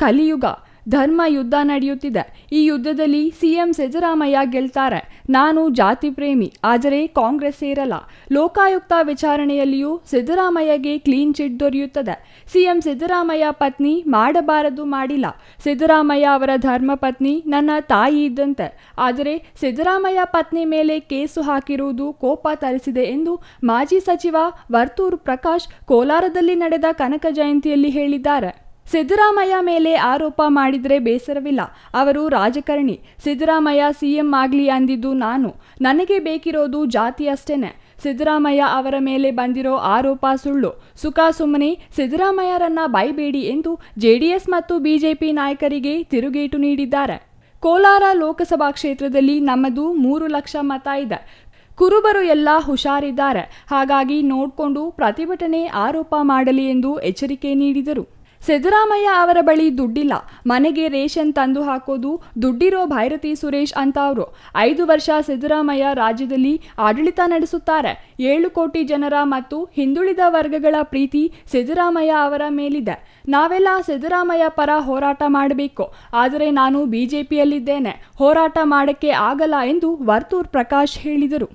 ಕಲಿಯುಗ. ಧರ್ಮ ಯುದ್ಧ ನಡೆಯುತ್ತಿದೆ. ಈ ಯುದ್ಧದಲ್ಲಿ ಸಿಎಂ ಸಿದ್ದರಾಮಯ್ಯ ಗೆಲ್ತಾರೆ. ನಾನು ಜಾತಿ ಪ್ರೇಮಿ, ಆದರೆ ಕಾಂಗ್ರೆಸ್ ಸೇರಲ್ಲ. ಲೋಕಾಯುಕ್ತ ವಿಚಾರಣೆಯಲ್ಲಿಯೂ ಸಿದ್ದರಾಮಯ್ಯಗೆ ಕ್ಲೀನ್ ಚಿಟ್ ದೊರೆಯುತ್ತದೆ. ಸಿಎಂ ಸಿದ್ದರಾಮಯ್ಯ ಪತ್ನಿ ಮಾಡಬಾರದು ಮಾಡಿಲ್ಲ. ಸಿದ್ದರಾಮಯ್ಯ ಅವರ ಧರ್ಮ ಪತ್ನಿ ನನ್ನ ತಾಯಿ ಇದ್ದಂತೆ. ಆದರೆ ಸಿದ್ದರಾಮಯ್ಯ ಪತ್ನಿ ಮೇಲೆ ಕೇಸು ಹಾಕಿರುವುದು ಕೋಪ ತರಿಸಿದೆ ಎಂದು ಮಾಜಿ ಸಚಿವ ವರ್ತೂರು ಪ್ರಕಾಶ್ ಕೋಲಾರದಲ್ಲಿ ನಡೆದ ಕನಕ ಜಯಂತಿಯಲ್ಲಿ ಹೇಳಿದ್ದಾರೆ. ಸಿದ್ದರಾಮಯ್ಯ ಮೇಲೆ ಆರೋಪ ಮಾಡಿದರೆ ಬೇಸರವಿಲ್ಲ. ಅವರು ರಾಜಕಾರಣಿ. ಸಿದ್ದರಾಮಯ್ಯ ಸಿಎಂ ಆಗಲಿ ಅಂದಿದ್ದು ನಾನು. ನನಗೆ ಬೇಕಿರೋದು ಜಾತಿ ಅಷ್ಟೇನೆ ಸಿದ್ದರಾಮಯ್ಯ ಅವರ ಮೇಲೆ ಬಂದಿರೋ ಆರೋಪ ಸುಳ್ಳು. ಸುಖ ಸುಮ್ಮನೆ ಸಿದ್ದರಾಮಯ್ಯರನ್ನ ಬೈಬೇಡಿ ಎಂದು ಜೆಡಿಎಸ್ ಮತ್ತು ಬಿಜೆಪಿ ನಾಯಕರಿಗೆ ತಿರುಗೇಟು ನೀಡಿದ್ದಾರೆ. ಕೋಲಾರ ಲೋಕಸಭಾ ಕ್ಷೇತ್ರದಲ್ಲಿ ನಮ್ಮದು ಮೂರು ಲಕ್ಷ ಮತ ಇದೆ. ಕುರುಬರು ಎಲ್ಲ ಹುಷಾರಿದ್ದಾರೆ. ಹಾಗಾಗಿ ನೋಡಿಕೊಂಡು ಪ್ರತಿಭಟನೆ ಆರೋಪ ಮಾಡಲಿ ಎಂದು ಎಚ್ಚರಿಕೆ ನೀಡಿದರು. ಸಿದ್ದರಾಮಯ್ಯ ಅವರ ಬಳಿ ದುಡ್ಡಿಲ್ಲ. ಮನೆಗೆ ರೇಷನ್ ತಂದು ಹಾಕೋದು ದುಡ್ಡಿರೋ ಭೈರತಿ ಸುರೇಶ್ ಅಂತ ಅವರು ಐದು ವರ್ಷ ಸಿದ್ದರಾಮಯ್ಯ ರಾಜ್ಯದಲ್ಲಿ ಆಡಳಿತ ನಡೆಸುತ್ತಾರೆ. ಏಳು ಕೋಟಿ ಜನರ ಮತ್ತು ಹಿಂದುಳಿದ ವರ್ಗಗಳ ಪ್ರೀತಿ ಸಿದ್ದರಾಮಯ್ಯ ಅವರ ಮೇಲಿದೆ. ನಾವೆಲ್ಲ ಸಿದ್ದರಾಮಯ್ಯ ಪರ ಹೋರಾಟ ಮಾಡಬೇಕು. ಆದರೆ ನಾನು ಬಿಜೆಪಿಯಲ್ಲಿದ್ದೇನೆ. ಹೋರಾಟ ಮಾಡಕ್ಕೆ ಆಗಲ್ಲ ಎಂದು ವರ್ತೂರ್ ಪ್ರಕಾಶ್ ಹೇಳಿದರು.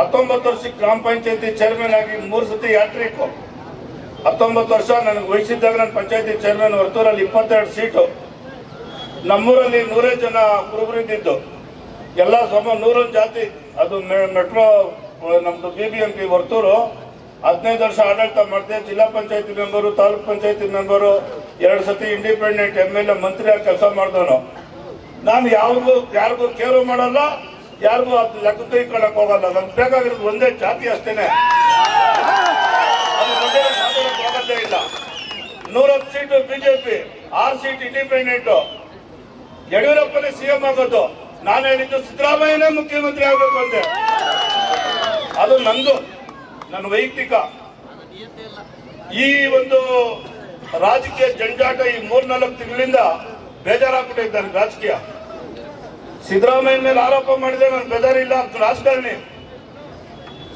ಹತ್ತೊಂಬತ್ತು ವರ್ಷ ಗ್ರಾಮ ಪಂಚಾಯತಿ ಚೇರ್ಮನ್ ಆಗಿ ಮೂರು ಸತಿ ಯಾಟ್ರಿಕ್ ಹತ್ತೊಂಬತ್ತು ವರ್ಷ ನನಗೆ ವಹಿಸಿದ್ದಾಗ ನಾನು ಪಂಚಾಯತಿ ಚೇರ್ಮನ್ ವರ್ತೂರಲ್ಲಿ ಇಪ್ಪತ್ತೆರಡು ಸೀಟು. ನಮ್ಮೂರಲ್ಲಿ ನೂರೇ ಜನ ಕುರುಬರಿದ್ದಿದ್ದು ಎಲ್ಲ ಸಮ ನೂರೊಂದು ಜಾತಿ. ಅದು ಮೆಟ್ರೋ ನಮ್ಮದು B B M P Varthur. ಹದಿನೈದು ವರ್ಷ ಆಡಳಿತ ಮಾಡಿದೆ, ಜಿಲ್ಲಾ ಪಂಚಾಯತಿ ಮೆಂಬರು, ತಾಲೂಕ್ ಪಂಚಾಯತಿ ಮೆಂಬರು, ಎರಡು ಸತಿ ಇಂಡಿಪೆಂಡೆಂಟ್ ಎಂ ಎಲ್ ಎ ಮಂತ್ರಿಯಾಗಿ ಕೆಲಸ ಮಾಡಿದವನು. ನಾನು ಯಾರಿಗೂ ಯಾರಿಗೂ ಕೇರು ಮಾಡಲ್ಲ, ಯಾರಿಗೂ ಅದು ಲೆಕ್ಕ ತೆಗೆದುಕೊಳ್ಳಕ್ಕೆ ಹೋಗಲ್ಲ. ನನ್ಗೆ ಬೇಕಾಗಿರೋದು ಒಂದೇ ಜಾತಿ ಅಷ್ಟೇನೆ. ಇಲ್ಲ ನೂರತ್ತು ಸೀಟು ಬಿಜೆಪಿ, ಆರು ಸೀಟ್ ಇಂಡಿಪೆಂಡೆಂಟ್ ಯಡಿಯೂರಪ್ಪನೇ ಸಿಎಂ ಆಗೋದು ನಾನು ಹೇಳಿದ್ದು ಸಿದ್ದರಾಮಯ್ಯನೇ ಮುಖ್ಯಮಂತ್ರಿ ಆಗಬೇಕು ಅಂದೆ ಅದು ನಂದು, ನನ್ನ ವೈಯಕ್ತಿಕ. ಈ ಒಂದು ರಾಜಕೀಯ ಜಂಜಾಟ ಈ ಮೂರ್ನಾಲ್ಕು ತಿಂಗಳಿಂದ ಬೇಜಾರಾಗ್ಬಿಟ್ಟಿದ್ದಾರೆ ರಾಜಕೀಯ. ಸಿದ್ದರಾಮಯ್ಯ ಮೇಲೆ ಆರೋಪ ಮಾಡಿದೆ ನಾನು ಬೇಜಾರಿಲ್ಲ ಅಂತ ರಾಜಕಾರಣಿ.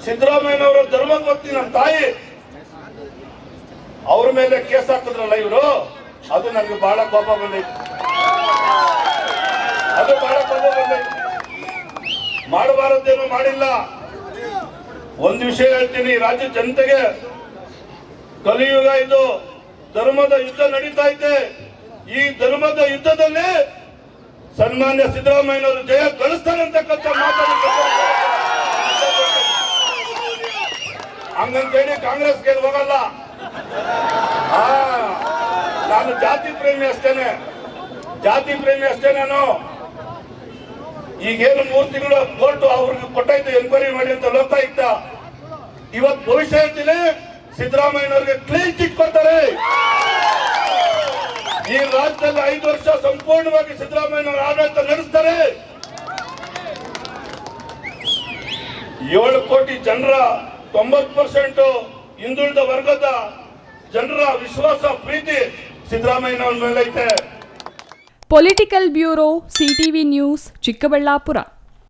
ಸಿದ್ದರಾಮಯ್ಯನವರ ಧರ್ಮಪತ್ನಿ ನನ್ನ ತಾಯಿ. ಅವ್ರ ಮೇಲೆ ಕೇಸ್ ಹಾಕಿದ್ರಲ್ಲ ಇವರು ಅದು ನನಗೆ ಬಹಳ ಕೋಪ ಬಂದೈತೆ ಅದು ಬಹಳ ಕೋಪ ಬಂದೈತೆ ಮಾಡಬಾರದ್ದೇನು ಮಾಡಿಲ್ಲ ಒಂದು ವಿಷಯ ಹೇಳ್ತೀನಿ ರಾಜ್ಯ ಜನತೆಗೆ ಕಲಿಯುಗ ಇದು ಧರ್ಮದ ಯುದ್ಧ ನಡೀತಾ ಇದೆ ಈ ಧರ್ಮದ ಯುದ್ಧದಲ್ಲಿ ಸನ್ಮಾನ್ಯ ಸಿದ್ದರಾಮಯ್ಯನವರು ಜಯ ಗಳಿಸ್ತಾರೆ ಅಂತಕ್ಕಂಥ ಹಂಗಂತೇಳಿ ಕಾಂಗ್ರೆಸ್ಗೆ ಹೋಗಲ್ಲ ನಾನು ಜಾತಿ ಪ್ರೇಮಿ ಅಷ್ಟೇನೆ. ಜಾತಿ ಪ್ರೇಮಿ ಅಷ್ಟೇ ನಾನು. ಈಗೇನು ಮೂರು ತಿಂಗಳು ಕೋರ್ಟ್ ಅವ್ರಿಗೆ ಕೊಟ್ಟಾಯ್ತು ಎನ್ಕ್ವೈರಿ ಮಾಡಿ ಅಂತ ಲೋಕಾಯುಕ್ತ. ಇವತ್ತು ಭವಿಷ್ಯ ಹೇಳ್ತೀನಿ, ಸಿದ್ದರಾಮಯ್ಯನವ್ರಿಗೆ ಕ್ಲೀನ್ ಚಿಟ್ ಕೊಡ್ತಾರೆ. ಈ ರಾಜ್ಯದಲ್ಲಿ ಐದು ವರ್ಷ ಸಂಪೂರ್ಣವಾಗಿ ಸಿದ್ದರಾಮಯ್ಯನವರ ಆಡಳಿತ ನಡೆಸ್ತಾರೆ. ಏಳು ಕೋಟಿ ಜನರ ತೊಂಬತ್ತು ಪರ್ಸೆಂಟ್ ಹಿಂದುಳಿದ ವರ್ಗದ ಜನರ ವಿಶ್ವಾಸ ಪ್ರೀತಿ ಸಿದ್ದರಾಮಯ್ಯನವರ ಮೇಲೆ ಐತೆ political bureau CTV news Chikkaballapur